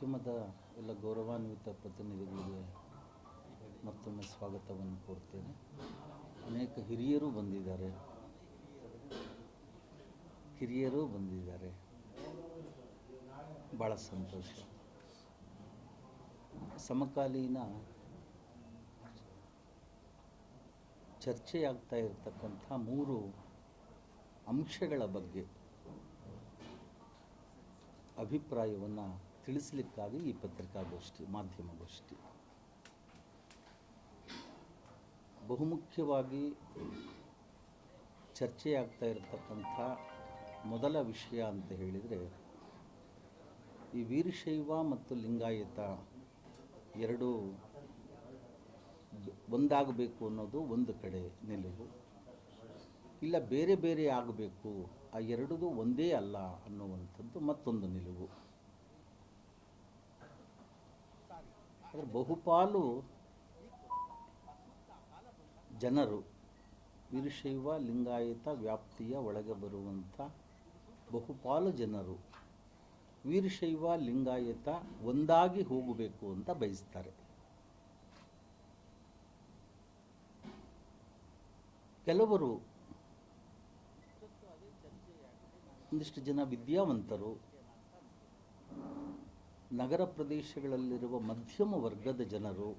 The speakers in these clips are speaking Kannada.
ಮಾಧ್ಯಮದ ಎಲ್ಲ ಗೌರವಾನ್ವಿತ ಪ್ರತಿನಿಧಿಗಳಿಗೆ ಮತ್ತೊಮ್ಮೆ ಸ್ವಾಗತವನ್ನು ಕೋರ್ತೇನೆ. ಅನೇಕ ಹಿರಿಯರು ಬಂದಿದ್ದಾರೆ. ಹಿರಿಯರು ಬಂದಿದ್ದಾರೆ. ಭಾಳ ಸಂತೋಷ. ಸಮಕಾಲೀನ ಚರ್ಚೆಯಾಗ್ತಾ ಇರತಕ್ಕಂಥ ಮೂರು ಅಂಶಗಳ ಬಗ್ಗೆ ಅಭಿಪ್ರಾಯವನ್ನು ತಿಳಿಸಲಿಕ್ಕಾಗಿ ಈ ಪತ್ರಿಕಾಗೋಷ್ಠಿ, ಮಾಧ್ಯಮಗೋಷ್ಠಿ. ಬಹುಮುಖ್ಯವಾಗಿ ಚರ್ಚೆಯಾಗ್ತಾ ಇರತಕ್ಕಂಥ ಮೊದಲ ವಿಷಯ ಅಂತ ಹೇಳಿದರೆ, ಈ ವೀರಶೈವ ಮತ್ತು ಲಿಂಗಾಯತ ಎರಡೂ ಒಂದಾಗಬೇಕು ಅನ್ನೋದು ಒಂದು ಕಡೆ ನಿಲುವು. ಇಲ್ಲ, ಬೇರೆ ಬೇರೆ ಆಗಬೇಕು, ಆ ಎರಡೂ ಒಂದೇ ಅಲ್ಲ ಅನ್ನುವಂಥದ್ದು ಮತ್ತೊಂದು ನಿಲುವು. ಆದರೆ ಬಹುಪಾಲು ಜನರು ವೀರಶೈವ ಲಿಂಗಾಯತ ವ್ಯಾಪ್ತಿಯ ಒಳಗೆ ಬರುವಂಥ ಬಹುಪಾಲು ಜನರು ವೀರಶೈವ ಲಿಂಗಾಯತ ಒಂದಾಗಿ ಹೋಗಬೇಕು ಅಂತ ಬಯಸ್ತಾರೆ. ಕೆಲವರು ಒಂದಿಷ್ಟು ಜನ ವಿದ್ಯಾವಂತರು ನಗರ ಪ್ರದೇಶಗಳಲ್ಲಿರುವ ಮಧ್ಯಮ ವರ್ಗದ ಜನರು,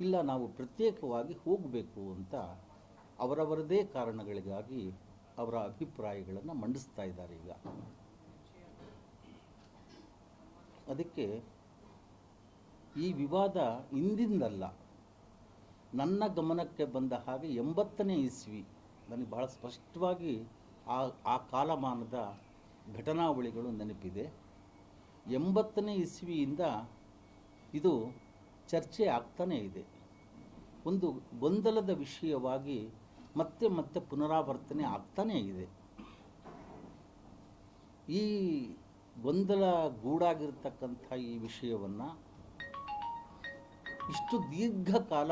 ಇಲ್ಲ ನಾವು ಪ್ರತ್ಯೇಕವಾಗಿ ಹೋಗಬೇಕು ಅಂತ ಅವರವರದೇ ಕಾರಣಗಳಿಗಾಗಿ ಅವರ ಅಭಿಪ್ರಾಯಗಳನ್ನು ಮಂಡಿಸ್ತಾ ಇದ್ದಾರೆ ಈಗ. ಅದಕ್ಕೆ ಈ ವಿವಾದ ಇಂದಿಂದಲ್ಲ. ನನ್ನ ಗಮನಕ್ಕೆ ಬಂದ ಹಾಗೆ ಎಂಬತ್ತನೇ ಇಸ್ವಿ, ನನಗೆ ಭಾಳ ಸ್ಪಷ್ಟವಾಗಿ ಆ ಆ ಕಾಲಮಾನದ ಘಟನಾವಳಿಗಳು ನೆನಪಿದೆ. ಎಂಬತ್ತನೇ ಇಸ್ವಿಯಿಂದ ಇದು ಚರ್ಚೆ ಆಗ್ತಾನೇ ಇದೆ. ಒಂದು ಗೊಂದಲದ ವಿಷಯವಾಗಿ ಮತ್ತೆ ಮತ್ತೆ ಪುನರಾವರ್ತನೆ ಆಗ್ತಾನೇ ಇದೆ. ಈ ಗೊಂದಲ ಗೂಡಾಗಿರ್ತಕ್ಕಂಥ ಈ ವಿಷಯವನ್ನು ಇಷ್ಟು ದೀರ್ಘಕಾಲ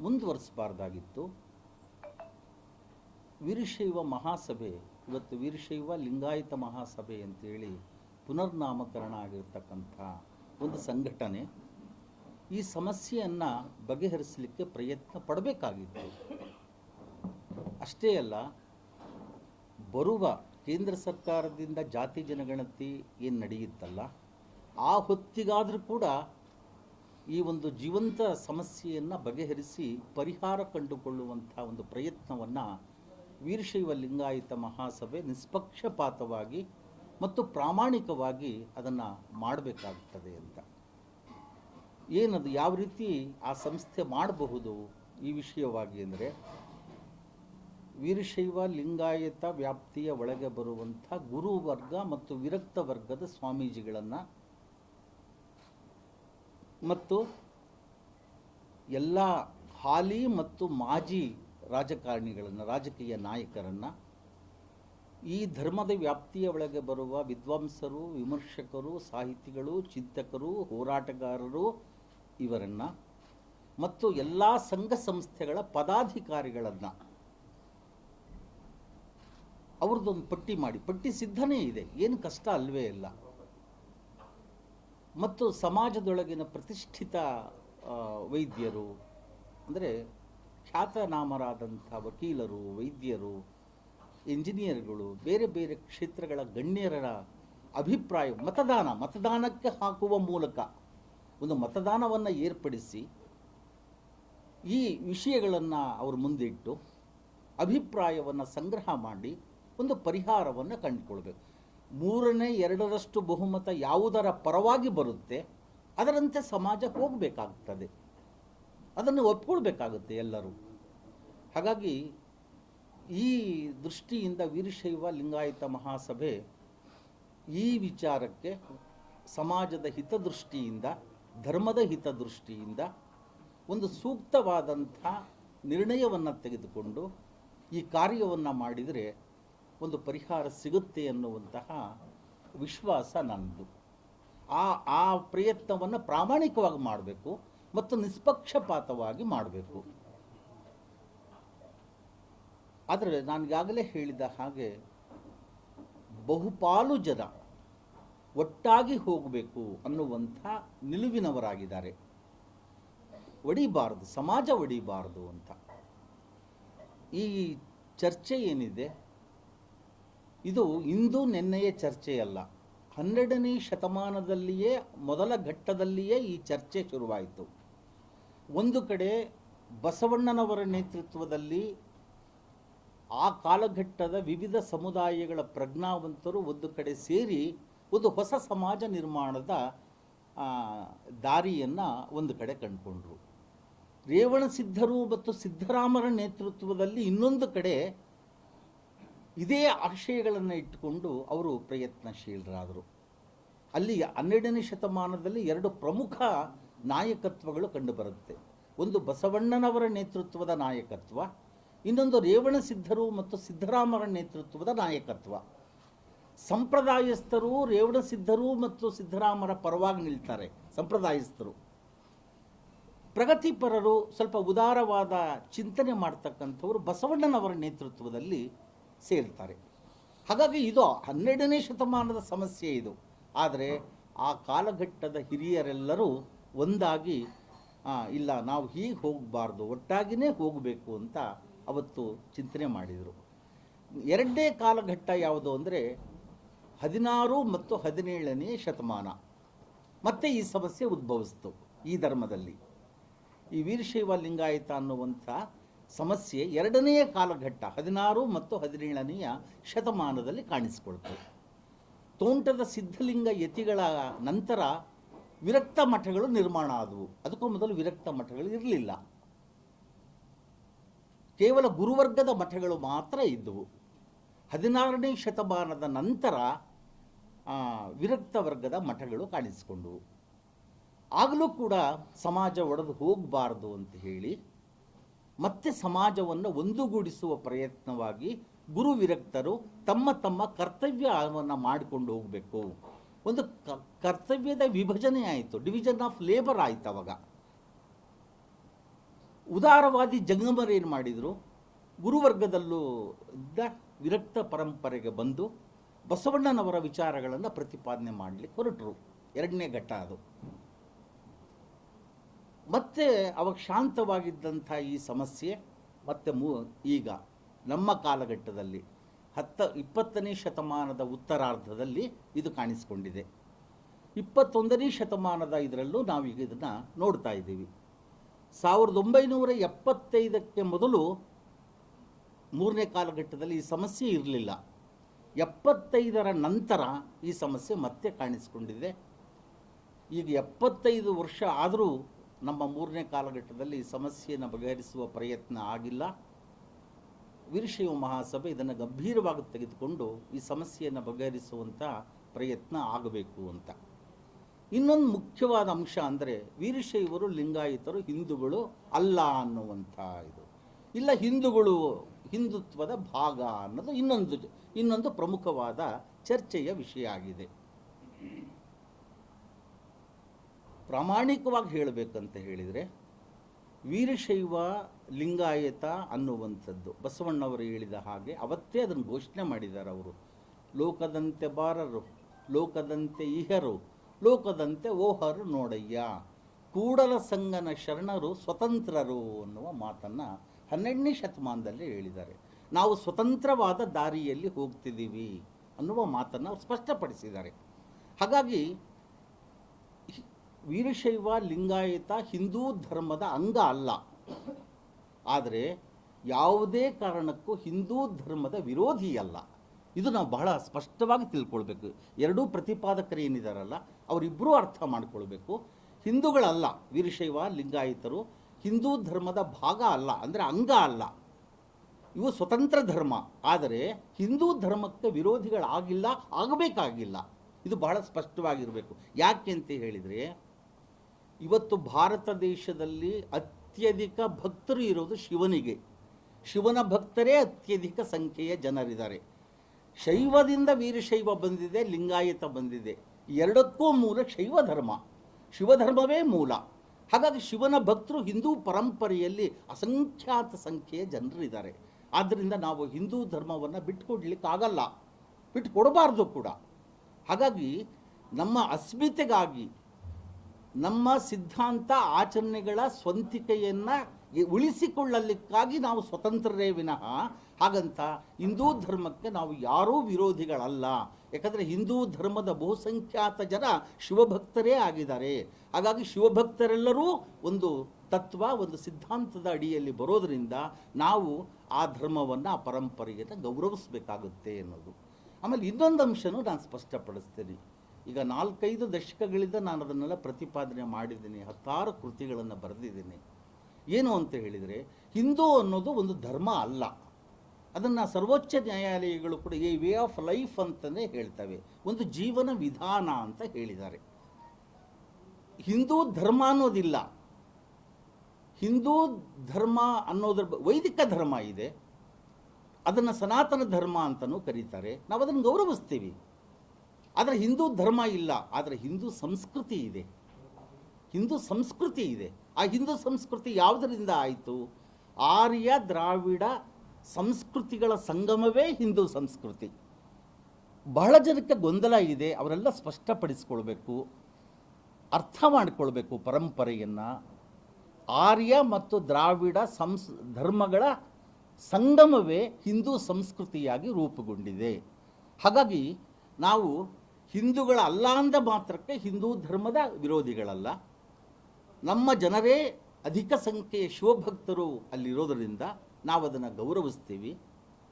ಮುಂದುವರಿಸಬಾರ್ದಾಗಿತ್ತು. ವೀರಶೈವ ಮಹಾಸಭೆ, ಇವತ್ತು ವೀರಶೈವ ಲಿಂಗಾಯತ ಮಹಾಸಭೆ ಅಂತೇಳಿ ಪುನರ್ನಾಮಕರಣ ಆಗಿರ್ತಕ್ಕಂಥ ಒಂದು ಸಂಘಟನೆ ಈ ಸಮಸ್ಯೆಯನ್ನು ಬಗೆಹರಿಸಲಿಕ್ಕೆ ಪ್ರಯತ್ನ ಪಡಬೇಕಾಗಿತ್ತು. ಅಷ್ಟೇ ಅಲ್ಲ, ಬರುವ ಕೇಂದ್ರ ಸರ್ಕಾರದಿಂದ ಜಾತಿ ಜನಗಣತಿ ಏನು ನಡೆಯುತ್ತಲ್ಲ, ಆ ಹೊತ್ತಿಗಾದರೂ ಕೂಡ ಈ ಒಂದು ಜೀವಂತ ಸಮಸ್ಯೆಯನ್ನು ಬಗೆಹರಿಸಿ ಪರಿಹಾರ ಕಂಡುಕೊಳ್ಳುವಂಥ ಒಂದು ಪ್ರಯತ್ನವನ್ನು ವೀರಶೈವ ಲಿಂಗಾಯತ ಮಹಾಸಭೆ ನಿಷ್ಪಕ್ಷಪಾತವಾಗಿ ಮತ್ತು ಪ್ರಾಮಾಣಿಕವಾಗಿ ಅದನ್ನು ಮಾಡಬೇಕಾಗ್ತದೆ ಅಂತ. ಏನದು ಯಾವ ರೀತಿ ಆ ಸಂಸ್ಥೆ ಮಾಡಬಹುದು ಈ ವಿಷಯವಾಗಿ ಅಂದರೆ ವೀರಶೈವ ಲಿಂಗಾಯತ ವ್ಯಾಪ್ತಿಯ ಒಳಗೆ ಬರುವಂಥ ಗುರು ವರ್ಗ ಮತ್ತು ವಿರಕ್ತ ವರ್ಗದ ಸ್ವಾಮೀಜಿಗಳನ್ನು ಮತ್ತು ಎಲ್ಲ ಹಾಲಿ ಮತ್ತು ಮಾಜಿ ರಾಜಕಾರಣಿಗಳನ್ನು, ರಾಜಕೀಯ ನಾಯಕರನ್ನು ಈ ಧರ್ಮದ ವ್ಯಾಪ್ತಿಯ ಒಳಗೆ ಬರುವ ವಿದ್ವಾಂಸರು, ವಿಮರ್ಶಕರು, ಸಾಹಿತಿಗಳು, ಚಿಂತಕರು, ಹೋರಾಟಗಾರರು ಇವರನ್ನು, ಮತ್ತು ಎಲ್ಲ ಸಂಘ ಸಂಸ್ಥೆಗಳ ಪದಾಧಿಕಾರಿಗಳನ್ನು. ಅವ್ರದ್ದೊಂದು ಪಟ್ಟಿ ಮಾಡಿ, ಪಟ್ಟಿ ಸಿದ್ಧನೇ ಇದೆ, ಏನು ಕಷ್ಟ ಅಲ್ವೇ ಇಲ್ಲ. ಮತ್ತು ಸಮಾಜದೊಳಗಿನ ಪ್ರತಿಷ್ಠಿತ ವೈದ್ಯರು, ಅಂದರೆ ಖ್ಯಾತನಾಮರಾದಂಥ ವಕೀಲರು, ವೈದ್ಯರು ಇಂಜಿನಿಯರ್ಗಳು ಬೇರೆ ಬೇರೆ ಕ್ಷೇತ್ರಗಳ ಗಣ್ಯರ ಅಭಿಪ್ರಾಯ, ಮತದಾನ, ಮತದಾನಕ್ಕೆ ಹಾಕುವ ಮೂಲಕ ಒಂದು ಮತದಾನವನ್ನು ಏರ್ಪಡಿಸಿ ಈ ವಿಷಯಗಳನ್ನು ಅವರು ಮುಂದಿಟ್ಟು ಅಭಿಪ್ರಾಯವನ್ನು ಸಂಗ್ರಹ ಮಾಡಿ ಒಂದು ಪರಿಹಾರವನ್ನು ಕಂಡುಕೊಳ್ಬೇಕು. ಮೂರನೇ, ಎರಡರಷ್ಟು ಬಹುಮತ ಯಾವುದರ ಪರವಾಗಿ ಬರುತ್ತೆ, ಅದರಂತೆ ಸಮಾಜ ಹೋಗಬೇಕಾಗ್ತದೆ. ಅದನ್ನು ಒಪ್ಕೊಳ್ಬೇಕಾಗುತ್ತೆ ಎಲ್ಲರೂ. ಹಾಗಾಗಿ ಈ ದೃಷ್ಟಿಯಿಂದ ವೀರಶೈವ ಲಿಂಗಾಯತ ಮಹಾಸಭೆ ಈ ವಿಚಾರಕ್ಕೆ ಸಮಾಜದ ಹಿತದೃಷ್ಟಿಯಿಂದ, ಧರ್ಮದ ಹಿತದೃಷ್ಟಿಯಿಂದ ಒಂದು ಸೂಕ್ತವಾದಂಥ ನಿರ್ಣಯವನ್ನು ತೆಗೆದುಕೊಂಡು ಈ ಕಾರ್ಯವನ್ನು ಮಾಡಿದರೆ ಒಂದು ಪರಿಹಾರ ಸಿಗುತ್ತೆ ಅನ್ನುವಂತಹ ವಿಶ್ವಾಸ ನನ್ನದು. ಆ ಆ ಪ್ರಯತ್ನವನ್ನು ಪ್ರಾಮಾಣಿಕವಾಗಿ ಮಾಡಬೇಕು ಮತ್ತು ನಿಷ್ಪಕ್ಷಪಾತವಾಗಿ ಮಾಡಬೇಕು. ಆದರೆ ನಾನು ಈಗಾಗಲೇ ಹೇಳಿದ ಹಾಗೆ ಬಹುಪಾಲು ಜನ ಒಟ್ಟಾಗಿ ಹೋಗಬೇಕು ಅನ್ನುವಂಥ ನಿಲುವಿನವರಾಗಿದ್ದಾರೆ. ಒಡಿಬಾರದು, ಸಮಾಜ ಒಡಿಬಾರದು ಅಂತ. ಈ ಚರ್ಚೆ ಏನಿದೆ? ಇದು ಇಂದು ನೆನ್ನೆಯ ಚರ್ಚೆಯಲ್ಲ. ಹನ್ನೆರಡನೇ ಶತಮಾನದಲ್ಲಿಯೇ, ಮೊದಲ ಘಟ್ಟದಲ್ಲಿಯೇ ಈ ಚರ್ಚೆ ಶುರುವಾಯಿತು. ಒಂದು ಕಡೆ ಬಸವಣ್ಣನವರ ನೇತೃತ್ವದಲ್ಲಿ ಆ ಕಾಲಘಟ್ಟದ ವಿವಿಧ ಸಮುದಾಯಗಳ ಪ್ರಜ್ಞಾವಂತರು ಒಂದು ಕಡೆ ಸೇರಿ ಒಂದು ಹೊಸ ಸಮಾಜ ನಿರ್ಮಾಣದ ದಾರಿಯನ್ನು ಒಂದು ಕಡೆ ಕಂಡುಕೊಂಡ್ರು. ರೇವಣಸಿದ್ಧರು ಮತ್ತು ಸಿದ್ದರಾಮರ ನೇತೃತ್ವದಲ್ಲಿ ಇನ್ನೊಂದು ಕಡೆ ಇದೇ ಆಶಯಗಳನ್ನು ಇಟ್ಟುಕೊಂಡು ಅವರು ಪ್ರಯತ್ನಶೀಲರಾದರು. ಅಲ್ಲಿ ಹನ್ನೆರಡನೇ ಶತಮಾನದಲ್ಲಿ ಎರಡು ಪ್ರಮುಖ ನಾಯಕತ್ವಗಳು ಕಂಡುಬರುತ್ತೆ. ಒಂದು ಬಸವಣ್ಣನವರ ನೇತೃತ್ವದ ನಾಯಕತ್ವ ಇನ್ನೊಂದು ರೇವಣ ಸಿದ್ಧರು ಮತ್ತು ಸಿದ್ದರಾಮರ ನೇತೃತ್ವದ ನಾಯಕತ್ವ. ಸಂಪ್ರದಾಯಸ್ಥರು ರೇವಣ ಸಿದ್ಧರು ಮತ್ತು ಸಿದ್ದರಾಮರ ಪರವಾಗಿ ನಿಲ್ತಾರೆ ಸಂಪ್ರದಾಯಸ್ಥರು. ಪ್ರಗತಿಪರರು ಸ್ವಲ್ಪ ಉದಾರವಾದ ಚಿಂತನೆ ಮಾಡ್ತಕ್ಕಂಥವರು ಬಸವಣ್ಣನವರ ನೇತೃತ್ವದಲ್ಲಿ ಸೇರ್ತಾರೆ. ಹಾಗಾಗಿ ಇದು ಹನ್ನೆರಡನೇ ಶತಮಾನದ ಸಮಸ್ಯೆ ಇದು. ಆದರೆ ಆ ಕಾಲಘಟ್ಟದ ಹಿರಿಯರೆಲ್ಲರೂ ಒಂದಾಗಿ ಇಲ್ಲ, ನಾವು ಹೀಗೆ ಹೋಗಬಾರ್ದು ಒಟ್ಟಾಗಿಯೇ ಹೋಗಬೇಕು ಅಂತ ಅವತ್ತು ಚಿಂತನೆ ಮಾಡಿದರು. ಎರಡನೇ ಕಾಲಘಟ್ಟ ಯಾವುದು ಅಂದರೆ ಹದಿನಾರು ಮತ್ತು ಹದಿನೇಳನೇ ಶತಮಾನ. ಮತ್ತೆ ಈ ಸಮಸ್ಯೆ ಉದ್ಭವಿಸ್ತು ಈ ಧರ್ಮದಲ್ಲಿ. ಈ ವೀರಶೈವ ಲಿಂಗಾಯತ ಅನ್ನುವಂಥ ಸಮಸ್ಯೆ ಎರಡನೆಯ ಕಾಲಘಟ್ಟ ಹದಿನಾರು ಮತ್ತು ಹದಿನೇಳನೆಯ ಶತಮಾನದಲ್ಲಿ ಕಾಣಿಸಿಕೊಳ್ತು. ತೋಂಟದ ಸಿದ್ಧಲಿಂಗ ಯತಿಗಳ ನಂತರ ವಿರಕ್ತ ಮಠಗಳು ನಿರ್ಮಾಣ ಆದವು. ಅದಕ್ಕೂ ಮೊದಲು ವಿರಕ್ತ ಮಠಗಳು ಇರಲಿಲ್ಲ. ಕೇವಲ ಗುರುವರ್ಗದ ಮಠಗಳು ಮಾತ್ರ ಇದ್ದವು. ಹದಿನಾರನೇ ಶತಮಾನದ ನಂತರ ವಿರಕ್ತ ವರ್ಗದ ಮಠಗಳು ಕಾಣಿಸಿಕೊಂಡವು. ಆಗಲೂ ಕೂಡ ಸಮಾಜ ಒಡೆದು ಹೋಗಬಾರ್ದು ಅಂತ ಹೇಳಿ, ಮತ್ತೆ ಸಮಾಜವನ್ನು ಒಂದುಗೂಡಿಸುವ ಪ್ರಯತ್ನವಾಗಿ ಗುರು ವಿರಕ್ತರು ತಮ್ಮ ತಮ್ಮ ಕರ್ತವ್ಯವನ್ನು ಮಾಡಿಕೊಂಡು ಹೋಗಬೇಕು. ಒಂದು ಕರ್ತವ್ಯದ ವಿಭಜನೆ ಆಯಿತು ಡಿವಿಷನ್ ಆಫ್ ಲೇಬರ್ ಆಯಿತು ಅವಾಗ. ಉದಾರವಾದಿ ಜಂಗಮರು ಏನು ಮಾಡಿದರು? ಗುರುವರ್ಗದಲ್ಲೂ ಇದ್ದ ವಿರಕ್ತ ಪರಂಪರೆಗೆ ಬಂದು ಬಸವಣ್ಣನವರ ವಿಚಾರಗಳನ್ನು ಪ್ರತಿಪಾದನೆ ಮಾಡಲಿಕ್ಕೆ ಹೊರಟರು. ಎರಡನೇ ಘಟ್ಟ ಅದು. ಮತ್ತೆ ಅವಾಗ ಶಾಂತವಾಗಿದ್ದಂಥ ಈ ಸಮಸ್ಯೆ, ಮತ್ತೆ ಮೂ, ಈಗ ನಮ್ಮ ಕಾಲಘಟ್ಟದಲ್ಲಿ ಹತ್ತ, ಇಪ್ಪತ್ತನೇ ಶತಮಾನದ ಉತ್ತರಾರ್ಧದಲ್ಲಿ ಇದು ಕಾಣಿಸಿಕೊಂಡಿದೆ. ಇಪ್ಪತ್ತೊಂದನೇ ಶತಮಾನದ ಇದರಲ್ಲೂ ನಾವೀಗ ಇದನ್ನು ನೋಡ್ತಾ ಇದ್ದೀವಿ. ಸಾವಿರದ ಒಂಬೈನೂರ ಎಪ್ಪತ್ತೈದಕ್ಕೆ ಮೊದಲು ಮೂರನೇ ಕಾಲಘಟ್ಟದಲ್ಲಿ ಈ ಸಮಸ್ಯೆ ಇರಲಿಲ್ಲ. ಎಪ್ಪತ್ತೈದರ ನಂತರ ಈ ಸಮಸ್ಯೆ ಮತ್ತೆ ಕಾಣಿಸಿಕೊಂಡಿದೆ. ಈಗ ಎಪ್ಪತ್ತೈದು ವರ್ಷ ಆದರೂ ನಮ್ಮ ಮೂರನೇ ಕಾಲಘಟ್ಟದಲ್ಲಿ ಈ ಸಮಸ್ಯೆಯನ್ನು ಬಗೆಹರಿಸುವ ಪ್ರಯತ್ನ ಆಗಿಲ್ಲ. ವೀರಶೈವ ಮಹಾಸಭೆ ಇದನ್ನು ಗಂಭೀರವಾಗಿ ತೆಗೆದುಕೊಂಡು ಈ ಸಮಸ್ಯೆಯನ್ನು ಬಗೆಹರಿಸುವಂಥ ಪ್ರಯತ್ನ ಆಗಬೇಕು ಅಂತ. ಇನ್ನೊಂದು ಮುಖ್ಯವಾದ ಅಂಶ ಅಂದರೆ ವೀರಶೈವರು, ಲಿಂಗಾಯತರು, ಹಿಂದೂಗಳು ಅಲ್ಲ ಅನ್ನುವಂಥ ಇದು. ಇಲ್ಲ ಹಿಂದೂಗಳು ಹಿಂದುತ್ವದ ಭಾಗ ಅನ್ನೋದು ಇನ್ನೊಂದು ಇನ್ನೊಂದು ಪ್ರಮುಖವಾದ ಚರ್ಚೆಯ ವಿಷಯ ಆಗಿದೆ. ಪ್ರಾಮಾಣಿಕವಾಗಿ ಹೇಳಬೇಕಂತ ಹೇಳಿದರೆ ವೀರಶೈವ, ಲಿಂಗಾಯತ ಅನ್ನುವಂಥದ್ದು. ಬಸವಣ್ಣವರು ಹೇಳಿದ ಹಾಗೆ ಅವತ್ತೇ ಅದನ್ನು ಘೋಷಣೆ ಮಾಡಿದ್ದಾರೆ ಅವರು. ಲೋಕದಂತೆ ಬಾರರು, ಲೋಕದಂತೆ ಇಹರು ಲೋಕದಂತೆ ಓಹರು ನೋಡಯ್ಯ. ಕೂಡಲ ಸಂಗನ ಶರಣರು ಸ್ವತಂತ್ರರು ಅನ್ನುವ ಮಾತನ್ನು ಹನ್ನೆರಡನೇ ಶತಮಾನದಲ್ಲಿ ಹೇಳಿದ್ದಾರೆ. ನಾವು ಸ್ವತಂತ್ರವಾದ ದಾರಿಯಲ್ಲಿ ಹೋಗ್ತಿದ್ದೀವಿ ಅನ್ನುವ ಮಾತನ್ನು ಸ್ಪಷ್ಟಪಡಿಸಿದ್ದಾರೆ. ಹಾಗಾಗಿ ವೀರಶೈವ, ಲಿಂಗಾಯತ ಹಿಂದೂ ಧರ್ಮದ ಅಂಗ ಅಲ್ಲ. ಆದರೆ ಯಾವುದೇ ಕಾರಣಕ್ಕೂ ಹಿಂದೂ ಧರ್ಮದ ವಿರೋಧಿ ಅಲ್ಲ. ಇದು ನಾವು ಬಹಳ ಸ್ಪಷ್ಟವಾಗಿ ತಿಳ್ಕೊಳ್ಬೇಕು. ಎರಡೂ ಪ್ರತಿಪಾದಕರು ಏನಿದಾರಲ್ಲ ಅವರಿಬ್ಬರೂ ಅರ್ಥ ಮಾಡಿಕೊಳ್ಬೇಕು. ಹಿಂದೂಗಳಲ್ಲ, ವೀರಶೈವ, ಲಿಂಗಾಯಿತರು, ಹಿಂದೂ ಧರ್ಮದ ಭಾಗ ಅಲ್ಲ, ಅಂದರೆ ಅಂಗ ಅಲ್ಲ. ಇವು ಸ್ವತಂತ್ರ ಧರ್ಮ, ಆದರೆ ಹಿಂದೂ ಧರ್ಮಕ್ಕೆ ವಿರೋಧಿಗಳಾಗಿಲ್ಲ, ಆಗಬೇಕಾಗಿಲ್ಲ. ಇದು ಬಹಳ ಸ್ಪಷ್ಟವಾಗಿರಬೇಕು. ಯಾಕೆ ಅಂತ ಹೇಳಿದರೆ, ಇವತ್ತು ಭಾರತ ದೇಶದಲ್ಲಿ ಅತ್ಯಧಿಕ ಭಕ್ತರು ಇರೋದು ಶಿವನಿಗೆ. ಶಿವನ ಭಕ್ತರೇ ಅತ್ಯಧಿಕ ಸಂಖ್ಯೆಯ ಜನರಿದ್ದಾರೆ. ಶೈವದಿಂದ ವೀರಶೈವ ಬಂದಿದೆ, ಲಿಂಗಾಯತ ಬಂದಿದೆ. ಎರಡಕ್ಕೂ ಮೂಲ ಶೈವ ಧರ್ಮ ಶಿವಧರ್ಮವೇ ಮೂಲ. ಹಾಗಾಗಿ ಶಿವನ ಭಕ್ತರು ಹಿಂದೂ ಪರಂಪರೆಯಲ್ಲಿ ಅಸಂಖ್ಯಾತ ಸಂಖ್ಯೆಯ ಜನರಿದ್ದಾರೆ. ಆದ್ದರಿಂದ ನಾವು ಹಿಂದೂ ಧರ್ಮವನ್ನು ಬಿಟ್ಟುಕೊಡ್ಲಿಕ್ಕಾಗಲ್ಲ. ಬಿಟ್ಟು ಕೊಡಬಾರ್ದು ಕೂಡ. ಹಾಗಾಗಿ ನಮ್ಮ ಅಸ್ಮಿತೆಗಾಗಿ, ನಮ್ಮ ಸಿದ್ಧಾಂತ ಆಚರಣೆಗಳ ಸ್ವಂತಿಕೆಯನ್ನು ಉಳಿಸಿಕೊಳ್ಳಲಿಕ್ಕಾಗಿ ನಾವು ಸ್ವತಂತ್ರರೇ ವಿನಃ ಹಾಗಂತ ಹಿಂದೂ ಧರ್ಮಕ್ಕೆ ನಾವು ಯಾರೂ ವಿರೋಧಿಗಳಲ್ಲ. ಯಾಕಂದರೆ ಹಿಂದೂ ಧರ್ಮದ ಬಹುಸಂಖ್ಯಾತ ಜನ ಶಿವಭಕ್ತರೇ ಆಗಿದ್ದಾರೆ. ಹಾಗಾಗಿ ಶಿವಭಕ್ತರೆಲ್ಲರೂ ಒಂದು ತತ್ವ, ಒಂದು ಸಿದ್ಧಾಂತದ ಅಡಿಯಲ್ಲಿ ಬರೋದರಿಂದ ನಾವು ಆ ಧರ್ಮವನ್ನು, ಆ ಪರಂಪರೆಯನ್ನು ಗೌರವಿಸಬೇಕಾಗುತ್ತೆ ಅನ್ನೋದು. ಆಮೇಲೆ ಇನ್ನೊಂದು ಅಂಶನೂ ನಾನು ಸ್ಪಷ್ಟಪಡಿಸ್ತೇನೆ. ಈಗ ನಾಲ್ಕೈದು ದಶಕಗಳಿಂದ ನಾನು ಅದನ್ನೆಲ್ಲ ಪ್ರತಿಪಾದನೆ ಮಾಡಿದ್ದೀನಿ, ಹತ್ತಾರು ಕೃತಿಗಳನ್ನು ಬರೆದಿದ್ದೀನಿ. ಏನು ಅಂತ ಹೇಳಿದರೆ, ಹಿಂದೂ ಅನ್ನೋದು ಒಂದು ಧರ್ಮ ಅಲ್ಲ. ಅದನ್ನು ಸರ್ವೋಚ್ಚ ನ್ಯಾಯಾಲಯಗಳು ಕೂಡ ಈ ವೇ ಆಫ್ ಲೈಫ್ ಅಂತಲೇ ಹೇಳ್ತವೆ. ಒಂದು ಜೀವನ ವಿಧಾನ ಅಂತ ಹೇಳಿದ್ದಾರೆ. ಹಿಂದೂ ಧರ್ಮ ಅನ್ನೋದಿಲ್ಲ. ಹಿಂದೂ ಧರ್ಮ ಅನ್ನೋದ್ರ ವೈದಿಕ ಧರ್ಮ ಇದೆ. ಅದನ್ನು ಸನಾತನ ಧರ್ಮ ಅಂತಲೂ ಕರೀತಾರೆ. ನಾವು ಅದನ್ನು ಗೌರವಿಸ್ತೀವಿ. ಆದರೆ ಹಿಂದೂ ಧರ್ಮ ಇಲ್ಲ. ಆದರೆ ಹಿಂದೂ ಸಂಸ್ಕೃತಿ ಇದೆ. ಹಿಂದೂ ಸಂಸ್ಕೃತಿ ಇದೆ. ಆ ಹಿಂದೂ ಸಂಸ್ಕೃತಿ ಯಾವುದರಿಂದ ಆಯಿತು? ಆರ್ಯ ದ್ರಾವಿಡ ಸಂಸ್ಕೃತಿಗಳ ಸಂಗಮವೇ ಹಿಂದೂ ಸಂಸ್ಕೃತಿ. ಬಹಳ ಜನಕ್ಕೆ ಗೊಂದಲ ಇದೆ, ಅವರೆಲ್ಲ ಸ್ಪಷ್ಟಪಡಿಸ್ಕೊಳ್ಬೇಕು, ಅರ್ಥ ಮಾಡಿಕೊಳ್ಬೇಕು ಪರಂಪರೆಯನ್ನು. ಆರ್ಯ ಮತ್ತು ದ್ರಾವಿಡ ಸಂಸ್, ಧರ್ಮಗಳ ಸಂಗಮವೇ ಹಿಂದೂ ಸಂಸ್ಕೃತಿಯಾಗಿ ರೂಪುಗೊಂಡಿದೆ. ಹಾಗಾಗಿ ನಾವು ಹಿಂದೂಗಳ ಅಲ್ಲ ಅಂದ ಮಾತ್ರಕ್ಕೆ ಹಿಂದೂ ಧರ್ಮದ ವಿರೋಧಿಗಳಲ್ಲ. ನಮ್ಮ ಜನರೇ ಅಧಿಕ ಸಂಖ್ಯೆಯ ಶಿವಭಕ್ತರು ಅಲ್ಲಿರೋದರಿಂದ ನಾವು ಅದನ್ನು ಗೌರವಿಸ್ತೀವಿ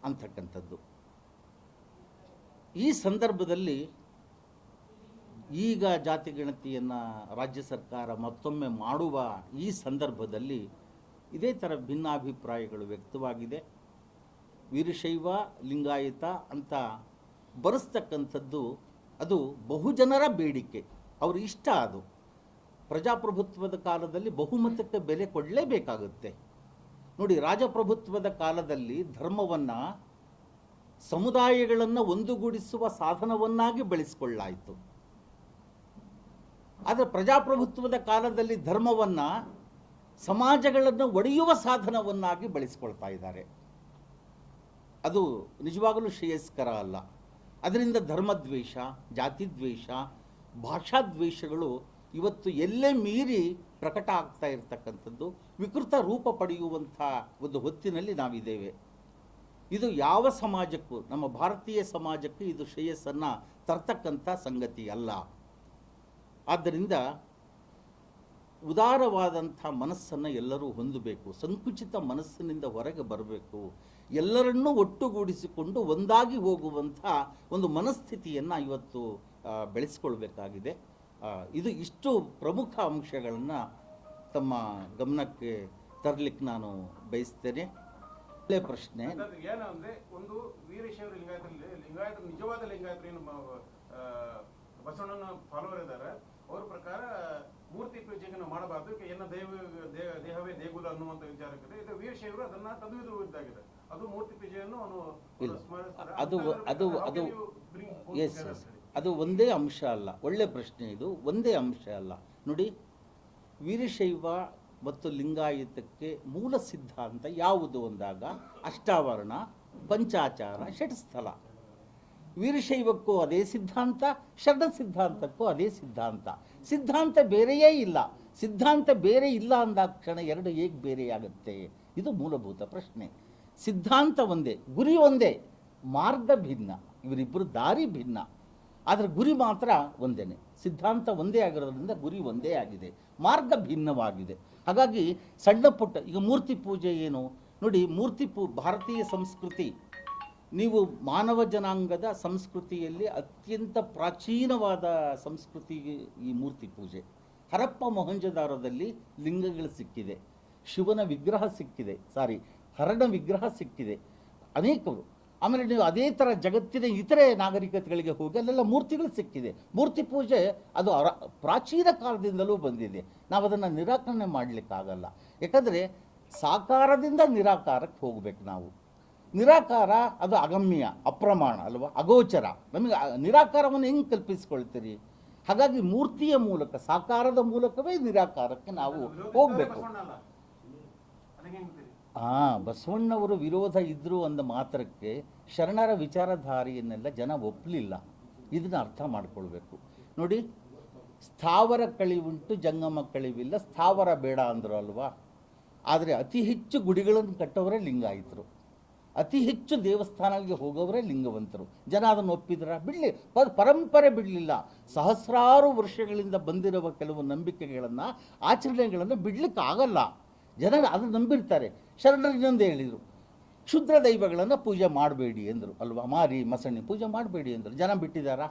ಅಂತಕ್ಕಂಥದ್ದು. ಈ ಸಂದರ್ಭದಲ್ಲಿ ಈಗ ಜಾತಿ ಗಣತಿಯನ್ನು ರಾಜ್ಯ ಸರ್ಕಾರ ಮತ್ತೊಮ್ಮೆ ಮಾಡುವ ಈ ಸಂದರ್ಭದಲ್ಲಿ ಇದೇ ಥರ ಭಿನ್ನಾಭಿಪ್ರಾಯಗಳು ವ್ಯಕ್ತವಾಗಿದೆ. ವೀರಶೈವ, ಲಿಂಗಾಯತ ಅಂತ ಬರೆಸ್ತಕ್ಕಂಥದ್ದು ಅದು ಬಹುಜನರ ಬೇಡಿಕೆ. ಅವ್ರ ಇಷ್ಟ ಅದು. ಪ್ರಜಾಪ್ರಭುತ್ವದ ಕಾಲದಲ್ಲಿ ಬಹುಮತಕ್ಕೆ ಬೆಲೆ ಕೊಡಲೇಬೇಕಾಗುತ್ತೆ. ನೋಡಿ, ರಾಜಪ್ರಭುತ್ವದ ಕಾಲದಲ್ಲಿ ಧರ್ಮವನ್ನು ಸಮುದಾಯಗಳನ್ನು ಒಂದುಗೂಡಿಸುವ ಸಾಧನವನ್ನಾಗಿ ಬೆಳೆಸಿಕೊಳ್ಳಾಯಿತು. ಆದರೆ ಪ್ರಜಾಪ್ರಭುತ್ವದ ಕಾಲದಲ್ಲಿ ಧರ್ಮವನ್ನು ಸಮಾಜಗಳನ್ನು ಒಡೆಯುವ ಸಾಧನವನ್ನಾಗಿ ಬಳಸಿಕೊಳ್ತಾ ಇದ್ದಾರೆ. ಅದು ನಿಜವಾಗಲೂ ಶ್ರೇಯಸ್ಕರ ಅಲ್ಲ. ಅದರಿಂದ ಧರ್ಮದ್ವೇಷ, ಜಾತಿದ್ವೇಷ, ಭಾಷಾದ್ವೇಷಗಳು ಇವತ್ತು ಎಲ್ಲೇ ಮೀರಿ ಪ್ರಕಟ ಆಗ್ತಾ ಇರತಕ್ಕಂಥದ್ದು, ವಿಕೃತ ರೂಪ ಪಡೆಯುವಂಥ ಒಂದು ಹೊತ್ತಿನಲ್ಲಿ ನಾವಿದ್ದೇವೆ. ಇದು ಯಾವ ಸಮಾಜಕ್ಕೂ, ನಮ್ಮ ಭಾರತೀಯ ಸಮಾಜಕ್ಕೆ ಇದು ಶ್ರೇಯಸ್ಸನ್ನು ತರ್ತಕ್ಕಂಥ ಸಂಗತಿ ಅಲ್ಲ. ಆದ್ದರಿಂದ ಉದಾರವಾದಂಥ ಮನಸ್ಸನ್ನು ಎಲ್ಲರೂ ಹೊಂದಬೇಕು, ಸಂಕುಚಿತ ಮನಸ್ಸಿನಿಂದ ಹೊರಗೆ ಬರಬೇಕು, ಎಲ್ಲರನ್ನೂ ಒಟ್ಟುಗೂಡಿಸಿಕೊಂಡು ಒಂದಾಗಿ ಹೋಗುವಂಥ ಒಂದು ಮನಸ್ಥಿತಿಯನ್ನು ಇವತ್ತು ಬೆಳೆಸ್ಕೊಳ್ಬೇಕಾಗಿದೆ. ಇದು ಇಷ್ಟು ಪ್ರಮುಖ ಅಂಶಗಳನ್ನು ತಮ್ಮ ಗಮನಕ್ಕೆ ತರಲಿಕ್ಕೆ ನಾನು ಬಯಸ್ತೇನೆ. ಒಳ್ಳೆ ಪ್ರಶ್ನೆ. ಏನಂದ್ರೆ ಒಂದು ವೀರಶೈವ ಲಿಂಗಾಯತ ಲಿಂಗಾಯತ ನಿಜವಾದ ಲಿಂಗಾಯತರು ಏನು ಬಸವಣ್ಣನ ಫಾಲೋವರ್ ಇದ್ದಾರೆ. ಅವ್ರ ಪ್ರಕಾರ ಮೂರ್ತಿ ಪೂಜೆಯನ್ನು ಮಾಡಬಾರ್ದು. ಏನ ದೇವ ದೇಹವೇ ದೇಗುಲ ಅನ್ನುವಂತ ವಿಚಾರಕ್ಕಿದೆ ಇದು ವೀರಶೈವರು ಅದನ್ನ ತದ್ವಿಧ ಇದ್ದಾಗಿದೆ. ಅದು ಮೂರ್ತಿ ಪೂಜೆಯನ್ನು ಅವನು. ಅದು- ಅದು- ಅದು- ಎಸ್? ಅದು ಒಂದೇ ಅಂಶ ಅಲ್ಲ, ಒಳ್ಳೆ ಪ್ರಶ್ನೆ ಇದು, ಒಂದೇ ಅಂಶ ಅಲ್ಲ. ನೋಡಿ, ವೀರಶೈವ ಮತ್ತು ಲಿಂಗಾಯತಕ್ಕೆ ಮೂಲ ಸಿದ್ಧಾಂತ ಯಾವುದು ಅಂದಾಗ, ಅಷ್ಟಾವರಣ, ಪಂಚಾಚಾರ, ಷಟ್ಸ್ಥಲ. ವೀರಶೈವಕ್ಕೂ ಅದೇ ಸಿದ್ಧಾಂತ, ಶರಣ ಸಿದ್ಧಾಂತಕ್ಕೂ ಅದೇ ಸಿದ್ಧಾಂತ. ಸಿದ್ಧಾಂತ ಬೇರೆಯೇ ಇಲ್ಲ. ಸಿದ್ಧಾಂತ ಬೇರೆ ಇಲ್ಲ ಅಂದಾಕ್ಷಣ ಎರಡು ಹೇಗೆ ಬೇರೆಯಾಗುತ್ತೆ? ಇದು ಮೂಲಭೂತ ಪ್ರಶ್ನೆ. ಸಿದ್ಧಾಂತ ಒಂದೇ, ಗುರಿ ಒಂದೇ, ಮಾರ್ಗ ಭಿನ್ನ ಇವರಿಬ್ಬರು ದಾರಿ ಭಿನ್ನ. ಆದರೆ ಗುರಿ ಮಾತ್ರ ಒಂದೇನೆ. ಸಿದ್ಧಾಂತ ಒಂದೇ ಆಗಿರೋದ್ರಿಂದ ಗುರಿ ಒಂದೇ ಆಗಿದೆ. ಮಾರ್ಗ ಭಿನ್ನವಾಗಿದೆ. ಹಾಗಾಗಿ ಸಣ್ಣ ಪುಟ್ಟ, ಈಗ ಮೂರ್ತಿ ಪೂಜೆ ಏನು? ನೋಡಿ, ಮೂರ್ತಿ ಪೂ, ಭಾರತೀಯ ಸಂಸ್ಕೃತಿ, ನೀವು ಮಾನವ ಜನಾಂಗದ ಸಂಸ್ಕೃತಿಯಲ್ಲಿ ಅತ್ಯಂತ ಪ್ರಾಚೀನವಾದ ಸಂಸ್ಕೃತಿ ಈ ಮೂರ್ತಿ ಪೂಜೆ. ಹರಪ್ಪ ಮೊಹಂಜದಾರದಲ್ಲಿ ಲಿಂಗಗಳು ಸಿಕ್ಕಿದೆ. ಶಿವನ ವಿಗ್ರಹ ಸಿಕ್ಕಿದೆ. ಸಾರಿ, ಹರಣ ವಿಗ್ರಹ ಸಿಕ್ಕಿದೆ. ಅನೇಕರು ಆಮೇಲೆ ನೀವು ಅದೇ ಥರ ಜಗತ್ತಿನ ಇತರೆ ನಾಗರಿಕತೆಗಳಿಗೆ ಹೋಗಿ ಅಲ್ಲೆಲ್ಲ ಮೂರ್ತಿಗಳು ಸಿಕ್ಕಿದೆ ಮೂರ್ತಿ ಪೂಜೆ ಅದು ಅರ ಪ್ರಾಚೀನ ಕಾಲದಿಂದಲೂ ಬಂದಿದೆ ನಾವು ಅದನ್ನು ನಿರಾಕರಣೆ ಮಾಡಲಿಕ್ಕಾಗಲ್ಲ ಯಾಕಂದರೆ ಸಾಕಾರದಿಂದ ನಿರಾಕಾರಕ್ಕೆ ಹೋಗಬೇಕು ನಾವು ನಿರಾಕಾರ ಅದು ಅಗಮ್ಯ ಅಪ್ರಮಾಣ ಅಲ್ವಾ ಅಗೋಚರ ನಮಗೆ ನಿರಾಕಾರವನ್ನು ಹೆಂಗೆ ಕಲ್ಪಿಸ್ಕೊಳ್ತೀರಿ ಹಾಗಾಗಿ ಮೂರ್ತಿಯ ಮೂಲಕ ಸಾಕಾರದ ಮೂಲಕವೇ ನಿರಾಕಾರಕ್ಕೆ ನಾವು ಹೋಗಬೇಕು ಹಾಂ ಬಸವಣ್ಣವರು ವಿರೋಧ ಇದ್ದರು ಅಂದ ಮಾತ್ರಕ್ಕೆ ಶರಣರ ವಿಚಾರಧಾರೆಯನ್ನೆಲ್ಲ ಜನ ಒಪ್ಪಲಿಲ್ಲ ಇದನ್ನ ಅರ್ಥ ಮಾಡಿಕೊಳ್ಬೇಕು. ನೋಡಿ, ಸ್ಥಾವರ ಕಳಿವುಂಟು, ಜಂಗಮ ಕಳಿವಿಲ್ಲ, ಸ್ಥಾವರ ಬೇಡ ಅಂದರು ಅಲ್ವಾ? ಆದರೆ ಅತಿ ಹೆಚ್ಚು ಗುಡಿಗಳನ್ನು ಕಟ್ಟೋರೇ ಲಿಂಗಾಯಿತರು. ಅತಿ ಹೆಚ್ಚು ದೇವಸ್ಥಾನಗಳಿಗೆ ಹೋಗೋವರೇ ಲಿಂಗವಂತರು. ಜನ ಅದನ್ನು ಒಪ್ಪಿದ್ರ? ಬಿಡಲಿ ಪರಂಪರೆ ಬಿಡಲಿಲ್ಲ. ಸಹಸ್ರಾರು ವರ್ಷಗಳಿಂದ ಬಂದಿರುವ ಕೆಲವು ನಂಬಿಕೆಗಳನ್ನು, ಆಚರಣೆಗಳನ್ನು ಬಿಡ್ಲಿಕ್ಕೆ ಆಗಲ್ಲ ಜನ ಅದನ್ನು ನಂಬಿರ್ತಾರೆ. ಶರಣರು ಇನ್ನೊಂದು ಹೇಳಿದರು ಕ್ಷುದ್ರ ದೈವಗಳನ್ನು ಪೂಜೆ ಮಾಡಬೇಡಿ ಎಂದರು. ಅಲ್ವಾ? ಮಾರಿ, ಮಸಣಿ, ಪೂಜೆ ಮಾಡಬೇಡಿ ಎಂದರು. ಜನ ಬಿಟ್ಟಿದ್ದಾರಾ?